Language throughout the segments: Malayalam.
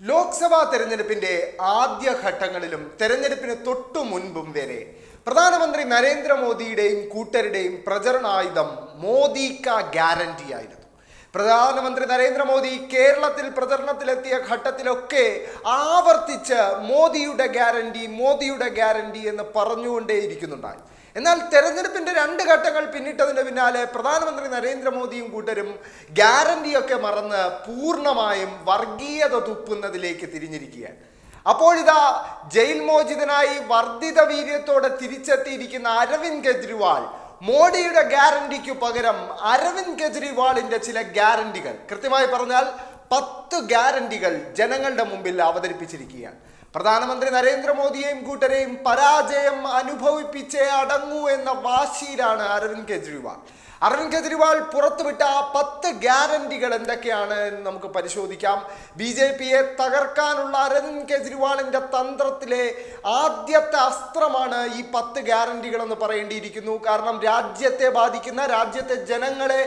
ലോക്സഭാ തെരഞ്ഞെടുപ്പിന്റെ ആദ്യ ഘട്ടങ്ങളിലും തെരഞ്ഞെടുപ്പിന് തൊട്ടു മുൻപും വരെ പ്രധാനമന്ത്രി നരേന്ദ്രമോദിയുടെയും കൂട്ടരുടെയും പ്രചരണായുധം മോദി കാ ഗ്യാരണ്ടി ആയിരുന്നു. പ്രധാനമന്ത്രി നരേന്ദ്രമോദി കേരളത്തിൽ പ്രചരണത്തിലെത്തിയ ഘട്ടത്തിലൊക്കെ ആവർത്തിച്ച് മോദിയുടെ ഗ്യാരണ്ടി മോദിയുടെ ഗ്യാരണ്ടി എന്ന് പറഞ്ഞുകൊണ്ടേയിരിക്കുന്നുണ്ടായി. എന്നാൽ തെരഞ്ഞെടുപ്പിന്റെ രണ്ട് ഘട്ടങ്ങൾ പിന്നിട്ടതിന്റെ പിന്നാലെ പ്രധാനമന്ത്രി നരേന്ദ്രമോദിയും കൂട്ടരും ഗ്യാരണ്ടിയൊക്കെ മറന്ന് പൂർണമായും വർഗീയത തുപ്പുന്നതിലേക്ക് തിരിഞ്ഞിരിക്കുകയാണ്. അപ്പോഴിതാ ജയിൽ മോചിതനായി വർദ്ധിത വീര്യത്തോടെ തിരിച്ചെത്തിയിരിക്കുന്ന അരവിന്ദ് കെജ്രിവാൾ മോഡിയുടെ ഗ്യാരണ്ടിക്കു പകരം അരവിന്ദ് കെജ്രിവാളിന്റെ ചില ഗ്യാരണ്ടികൾ. കൃത്യമായി പറഞ്ഞാൽ പത്ത് ഗ്യാരണ്ടികൾ ജനങ്ങളുടെ മുമ്പിൽ അവതരിപ്പിച്ചിരിക്കുകയാണ്. പ്രധാനമന്ത്രി നരേന്ദ്രമോദിയെയും കൂട്ടരെയും പരാജയം അനുഭവിപ്പിച്ചേ അടങ്ങൂ എന്ന വാശിയിലാണ് അരവിന്ദ് കെജ്രിവാൾ. അരവിന്ദ് കെജ്രിവാൾ പുറത്തുവിട്ട ആ പത്ത് ഗ്യാരണ്ടികൾ എന്തൊക്കെയാണ് എന്ന് നമുക്ക് പരിശോധിക്കാം. ബി ജെ പിയെ തകർക്കാനുള്ള അരവിന്ദ് കെജ്രിവാളിന്റെ തന്ത്രത്തിലെ ആദ്യത്തെ അസ്ത്രമാണ് ഈ പത്ത് ഗ്യാരണ്ടികൾ എന്ന് പറയേണ്ടിയിരിക്കുന്നു. കാരണം രാജ്യത്തെ ബാധിക്കുന്ന രാജ്യത്തെ ജനങ്ങളെ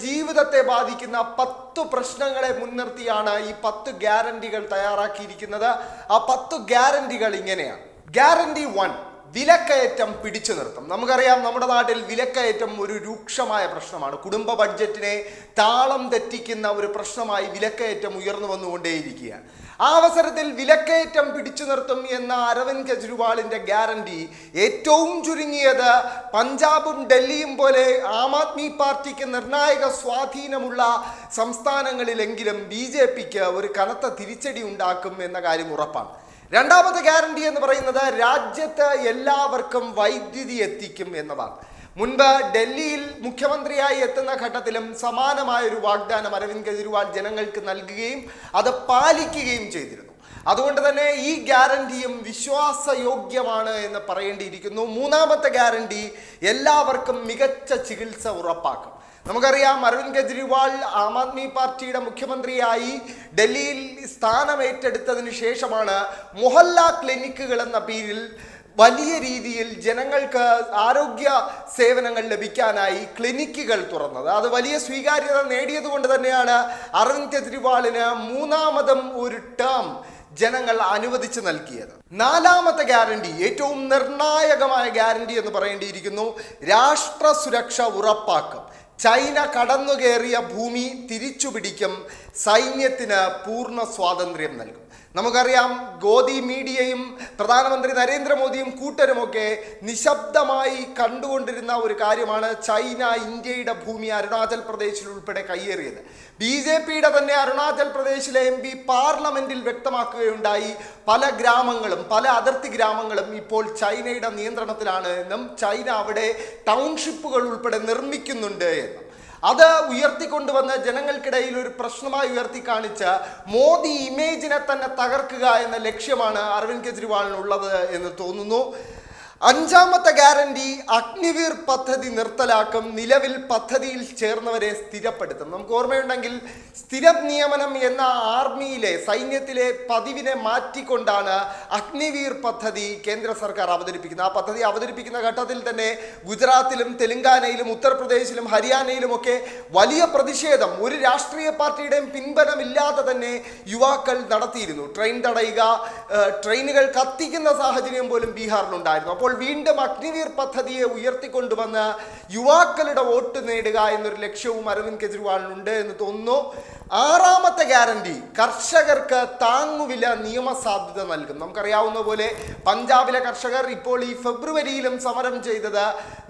ജീവിതത്തെ ബാധിക്കുന്ന പത്ത് പ്രശ്നങ്ങളെ മുൻനിർത്തിയാണ് ഈ പത്ത് ഗ്യാരണ്ടികൾ തയ്യാറാക്കിയിരിക്കുന്നത്. ആ പത്ത് ഗ്യാരണ്ടികൾ ഇങ്ങനെയാണ്. Guarantee one. വിലക്കയറ്റം പിടിച്ചു നിർത്തും. നമുക്കറിയാം നമ്മുടെ നാട്ടിൽ വിലക്കയറ്റം ഒരു രൂക്ഷമായ പ്രശ്നമാണ്. കുടുംബ ബഡ്ജറ്റിനെ താളം തെറ്റിക്കുന്ന ഒരു പ്രശ്നമായി വിലക്കയറ്റം ഉയർന്നു വന്നുകൊണ്ടേയിരിക്കുകയാണ്. ആ അവസരത്തിൽ വിലക്കയറ്റം പിടിച്ചു നിർത്തും എന്ന അരവിന്ദ് കെജ്രിവാളിന്റെ ഗ്യാരണ്ടി ഏറ്റവും ചുരുങ്ങിയത് പഞ്ചാബും ഡൽഹിയും പോലെ ആം ആദ്മി പാർട്ടിക്ക് നിർണായക സ്വാധീനമുള്ള സംസ്ഥാനങ്ങളിലെങ്കിലും ബി ജെ പിക്ക് ഒരു കനത്ത തിരിച്ചടി ഉണ്ടാക്കും എന്ന കാര്യം ഉറപ്പാണ്. രണ്ടാമത്തെ ഗ്യാരണ്ടി എന്ന് പറയുന്നത് രാജ്യത്ത് എല്ലാവർക്കും വൈദ്യുതി എത്തിക്കും എന്നതാണ്. മുൻപ് ഡൽഹിയിൽ മുഖ്യമന്ത്രിയായി എത്തുന്ന ഘട്ടത്തിലും സമാനമായ ഒരു വാഗ്ദാനം അരവിന്ദ് കെജ്രിവാൾ ജനങ്ങൾക്ക് നൽകുകയും അത് പാലിക്കുകയും ചെയ്തിരുന്നു. അതുകൊണ്ട് തന്നെ ഈ ഗ്യാരണ്ടിയും വിശ്വാസയോഗ്യമാണ് എന്ന് പറയേണ്ടിയിരിക്കുന്നു. മൂന്നാമത്തെ ഗ്യാരണ്ടി എല്ലാവർക്കും മികച്ച ചികിത്സ ഉറപ്പാക്കും. നമുക്കറിയാം അരവിന്ദ് കെജ്രിവാൾ ആം ആദ്മി പാർട്ടിയുടെ മുഖ്യമന്ത്രിയായി ഡൽഹിയിൽ സ്ഥാനമേറ്റെടുത്തതിന് ശേഷമാണ് മൊഹല്ല ക്ലിനിക്കുകൾ എന്ന പേരിൽ വലിയ രീതിയിൽ ജനങ്ങൾക്ക് ആരോഗ്യ സേവനങ്ങൾ ലഭിക്കാനായി ക്ലിനിക്കുകൾ തുറന്നത്. അത് വലിയ സ്വീകാര്യത നേടിയതുകൊണ്ട് തന്നെയാണ് അരവിന്ദ് കെജ്രിവാളിന് മൂന്നാമതും ഒരു ടേം ജനങ്ങൾ അനുവദിച്ചു നൽകിയത്. നാലാമത്തെ ഗ്യാരണ്ടി ഏറ്റവും നിർണായകമായ ഗ്യാരണ്ടി എന്ന് പറയേണ്ടിയിരിക്കുന്നു രാഷ്ട്ര സുരക്ഷ ഉറപ്പാക്കും. ചൈന കടന്നുകയറിയ ഭൂമി തിരിച്ചു പിടിക്കും സൈന്യത്തിന് പൂർണ സ്വാതന്ത്ര്യം നൽകും. നമുക്കറിയാം ഗോദി മീഡിയയും പ്രധാനമന്ത്രി നരേന്ദ്രമോദിയും കൂട്ടരുമൊക്കെ നിശബ്ദമായി കണ്ടുകൊണ്ടിരുന്ന ഒരു കാര്യമാണ് ചൈന ഇന്ത്യയുടെ ഭൂമി അരുണാചൽ പ്രദേശിൽ ഉൾപ്പെടെ കയ്യേറിയത്. ബി ജെ പിയുടെ തന്നെ അരുണാചൽ പ്രദേശിലെ എം പി പാർലമെന്റിൽ വ്യക്തമാക്കുകയുണ്ടായി. പല ഗ്രാമങ്ങളും പല അതിർത്തി ഗ്രാമങ്ങളും ഇപ്പോൾ ചൈനയുടെ നിയന്ത്രണത്തിലാണ് എന്നും ചൈന അവിടെ ടൗൺഷിപ്പുകൾ ഉൾപ്പെടെ നിർമ്മിക്കുന്നുണ്ട് അത് ഉയർത്തിക്കൊണ്ടുവന്ന് ജനങ്ങൾക്കിടയിൽ ഒരു പ്രശ്നമായി ഉയർത്തി കാണിച്ച മോദി ഇമേജിനെ തന്നെ തകർക്കുക എന്ന ലക്ഷ്യമാണ് അരവിന്ദ് കെജ്രിവാളിനുള്ളത് എന്ന് തോന്നുന്നു. അഞ്ചാമത്തെ ഗ്യാരണ്ടി അഗ്നിവീർ പദ്ധതി നിർത്തലാക്കും നിലവിൽ പദ്ധതിയിൽ ചേർന്നവരെ സ്ഥിരപ്പെടുത്തും. നമുക്ക് ഓർമ്മയുണ്ടെങ്കിൽ സ്ഥിരം നിയമനം എന്ന ആർമിയിലെ സൈന്യത്തിലെ പതിവിനെ മാറ്റിക്കൊണ്ടാണ് അഗ്നിവീർ പദ്ധതി കേന്ദ്ര സർക്കാർ അവതരിപ്പിക്കുന്നത്. ആ പദ്ധതി അവതരിപ്പിക്കുന്ന ഘട്ടത്തിൽ തന്നെ ഗുജറാത്തിലും തെലങ്കാനയിലും ഉത്തർപ്രദേശിലും ഹരിയാനയിലുമൊക്കെ വലിയ പ്രതിഷേധം. ഒരു രാഷ്ട്രീയ പാർട്ടിയുടെയും പിൻബലമില്ലാതെ തന്നെ യുവാക്കൾ നടത്തിയിരുന്നു. ട്രെയിൻ തടയുക ട്രെയിനുകൾ കത്തിക്കുന്ന സാഹചര്യം പോലും ബീഹാറിലുണ്ടായിരുന്നു. അപ്പോൾ വീണ്ടും അഗ്നിവീർ പദ്ധതിയെ ഉയർത്തിക്കൊണ്ടുവന്ന് യുവാക്കളുടെ വോട്ട് നേടുക എന്നൊരു ലക്ഷ്യവും അരവിന്ദ് കെജ്രിവാളിനുണ്ട് എന്ന് തോന്നുന്നു. ആറാമത്തെ ഗ്യാരണ്ടി കർഷകർക്ക് താങ്ങുവില നിയമസാധ്യത നൽകും നമുക്കറിയാവുന്ന പോലെ പഞ്ചാബിലെ കർഷകർ ഇപ്പോൾ ഈ ഫെബ്രുവരിയിലും സമരം ചെയ്തത്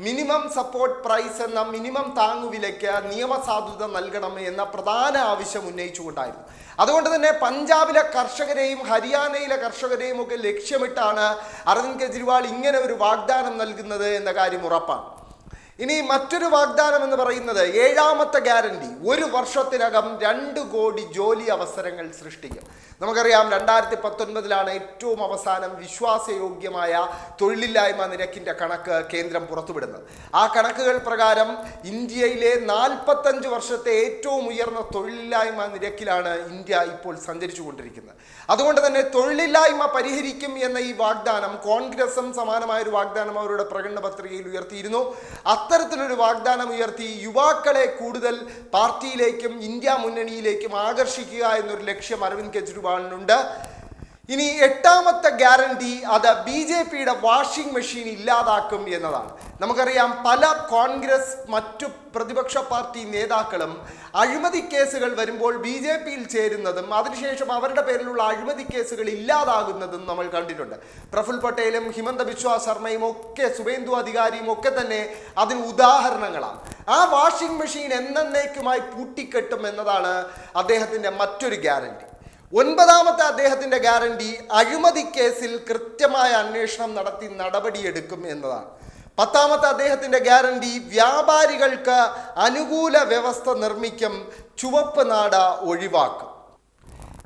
മിനിമം സപ്പോർട്ട് പ്രൈസ് എന്ന മിനിമം താങ്ങുവിലയ്ക്ക് നിയമസാധുത നൽകണം എന്ന പ്രധാന ആവശ്യം ഉന്നയിച്ചുകൊണ്ടായിരുന്നു. അതുകൊണ്ട് തന്നെ പഞ്ചാബിലെ കർഷകരെയും ഹരിയാനയിലെ കർഷകരെയും ഒക്കെ ലക്ഷ്യമിട്ടാണ് അരവിന്ദ് കെജ്രിവാൾ ഇങ്ങനെ ഒരു വാഗ്ദാനം നൽകുന്നത് എന്ന കാര്യം ഉറപ്പാണ്. ഇനി മറ്റൊരു വാഗ്ദാനം എന്ന് പറയുന്നത് ഏഴാമത്തെ ഗ്യാരണ്ടി. ഒരു വർഷത്തിനകം രണ്ട് കോടി ജോലി അവസരങ്ങൾ സൃഷ്ടിക്കും. നമുക്കറിയാം രണ്ടായിരത്തി പത്തൊൻപതിലാണ് ഏറ്റവും അവസാനം വിശ്വാസയോഗ്യമായ തൊഴിലില്ലായ്മ നിരക്കിന്റെ കണക്ക് കേന്ദ്രം പുറത്തുവിടുന്നത്. ആ കണക്കുകൾ പ്രകാരം ഇന്ത്യയിലെ നാൽപ്പത്തഞ്ച് വർഷത്തെ ഏറ്റവും ഉയർന്ന തൊഴിലില്ലായ്മ നിരക്കിലാണ് ഇന്ത്യ ഇപ്പോൾ സഞ്ചരിച്ചു കൊണ്ടിരിക്കുന്നത് അതുകൊണ്ട് തന്നെ തൊഴിലില്ലായ്മ പരിഹരിക്കും എന്ന ഈ വാഗ്ദാനം കോൺഗ്രസും സമാനമായ ഒരു വാഗ്ദാനം അവരുടെ പ്രകടന പത്രികയിൽ ഉയർത്തിയിരുന്നു. അത്തരത്തിലൊരു വാഗ്ദാനം ഉയർത്തി യുവാക്കളെ കൂടുതൽ പാർട്ടിയിലേക്കും ഇന്ത്യ മുന്നണിയിലേക്കും ആകർഷിക്കുക എന്നൊരു ലക്ഷ്യം അരവിന്ദ് കെജ്രിവാളിനുണ്ട്. ഇനി എട്ടാമത്തെ ഗ്യാരണ്ടി അത് ബി ജെ പിയുടെ വാഷിംഗ് മെഷീൻ ഇല്ലാതാക്കും എന്നതാണ്. നമുക്കറിയാം പല കോൺഗ്രസ് മറ്റു പ്രതിപക്ഷ പാർട്ടി നേതാക്കളും അഴിമതി കേസുകൾ വരുമ്പോൾ ബി ജെ പിയിൽ ചേരുന്നതും അതിനുശേഷം അവരുടെ പേരിലുള്ള അഴിമതി കേസുകൾ ഇല്ലാതാകുന്നതും നമ്മൾ കണ്ടിട്ടുണ്ട്. പ്രഫുൽ പട്ടേലും ഹിമന്ത ബിശ്വ ശർമ്മയും ഒക്കെ സുവേന്ദു അധികാരിയും ഒക്കെ തന്നെ അതിന് ഉദാഹരണങ്ങളാണ്. ആ വാഷിംഗ് മെഷീൻ എന്നേക്കുമായി പൂട്ടിക്കെട്ടും എന്നതാണ് അദ്ദേഹത്തിന്റെ മറ്റൊരു ഗ്യാരണ്ടി. ഒൻപതാമത്തെ അദ്ദേഹത്തിന്റെ ഗ്യാരണ്ടി അഴിമതി കേസിൽ കൃത്യമായ അന്വേഷണം നടത്തി നടപടിയെടുക്കും എന്നതാണ്. പത്താമത്തെ അദ്ദേഹത്തിന്റെ ഗ്യാരണ്ടി വ്യാപാരികൾക്ക് അനുകൂല വ്യവസ്ഥ നിർമ്മിക്കും ചുവപ്പ് നാട ഒഴിവാക്കും.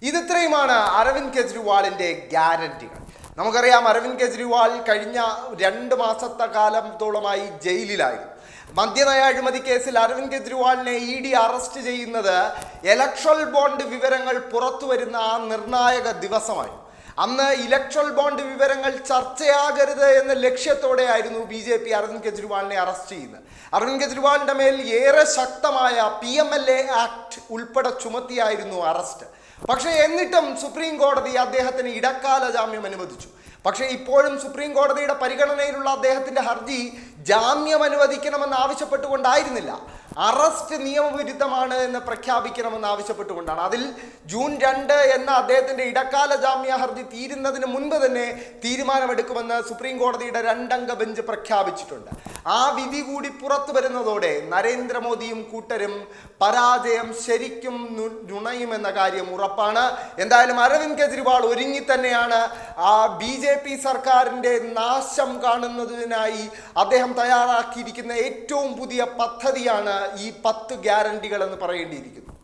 ഇതിത്രയുമാണ് അരവിന്ദ് കെജ്രിവാളിന്റെ ഗ്യാരണ്ടികൾ. നമുക്കറിയാം അരവിന്ദ് കെജ്രിവാൾ കഴിഞ്ഞ രണ്ട് മാസത്തെ കാലത്തോളമായി ജയിലിലായിരുന്നു. മദ്യനയ അഴിമതി കേസിൽ അരവിന്ദ് കെജ്രിവാളിനെ ഇ ഡി അറസ്റ്റ് ചെയ്യുന്നത് ഇലക്ട്രൽ ബോണ്ട് വിവരങ്ങൾ പുറത്തു വരുന്ന ആ നിർണായക ദിവസമായി. അന്ന് ഇലക്ട്രൽ ബോണ്ട് വിവരങ്ങൾ ചർച്ചയാകരുത് എന്ന ലക്ഷ്യത്തോടെയായിരുന്നു ബി ജെ പി അരവിന്ദ് കെജ്രിവാളിനെ അറസ്റ്റ് ചെയ്യുന്നത്. അരവിന്ദ് കെജ്രിവാളിന്റെ മേൽ ഏറെ ശക്തമായ P M L A act ഉൾപ്പെടെ ചുമത്തിയായിരുന്നു അറസ്റ്റ്. പക്ഷേ എന്നിട്ടും സുപ്രീം കോടതി അദ്ദേഹത്തിന് ഇടക്കാല ജാമ്യം അനുവദിച്ചു. പക്ഷേ ഇപ്പോഴും സുപ്രീം കോടതിയുടെ പരിഗണനയിലുള്ള അദ്ദേഹത്തിന്റെ ഹർജി ജാമ്യം അനുവദിക്കണമെന്ന് ആവശ്യപ്പെട്ടുകൊണ്ടായിരുന്നില്ല. അറസ്റ്റ് നിയമവിരുദ്ധമാണ് എന്ന് പ്രഖ്യാപിക്കണമെന്ന് ആവശ്യപ്പെട്ടുകൊണ്ടാണ്. അതിൽ ജൂൺ രണ്ട് എന്ന അദ്ദേഹത്തിന്റെ ഇടക്കാല ജാമ്യ ഹർജി തീരുന്നതിന് മുൻപ് തന്നെ തീരുമാനമെടുക്കുമെന്ന് സുപ്രീം കോടതിയുടെ രണ്ടംഗ ബെഞ്ച് പ്രഖ്യാപിച്ചിട്ടുണ്ട്. ആ വിധി കൂടി പുറത്തു വരുന്നതോടെ നരേന്ദ്രമോദിയും കൂട്ടരും പരാജയം ശരിക്കും നുണയുമെന്ന കാര്യം ഉറപ്പാണ്. എന്തായാലും അരവിന്ദ് കെജ്രിവാൾ ഒരുങ്ങി തന്നെയാണ് ആ ബി ജെ പി സർക്കാരിന്റെ നാശം കാണുന്നതിനായി അദ്ദേഹം തയ്യാറാക്കിയിരിക്കുന്ന ഏറ്റവും പുതിയ പദ്ധതിയാണ് ഈ പത്ത് ഗ്യാരണ്ടികൾ എന്ന് പറയേണ്ടിയിരിക്കുന്നു.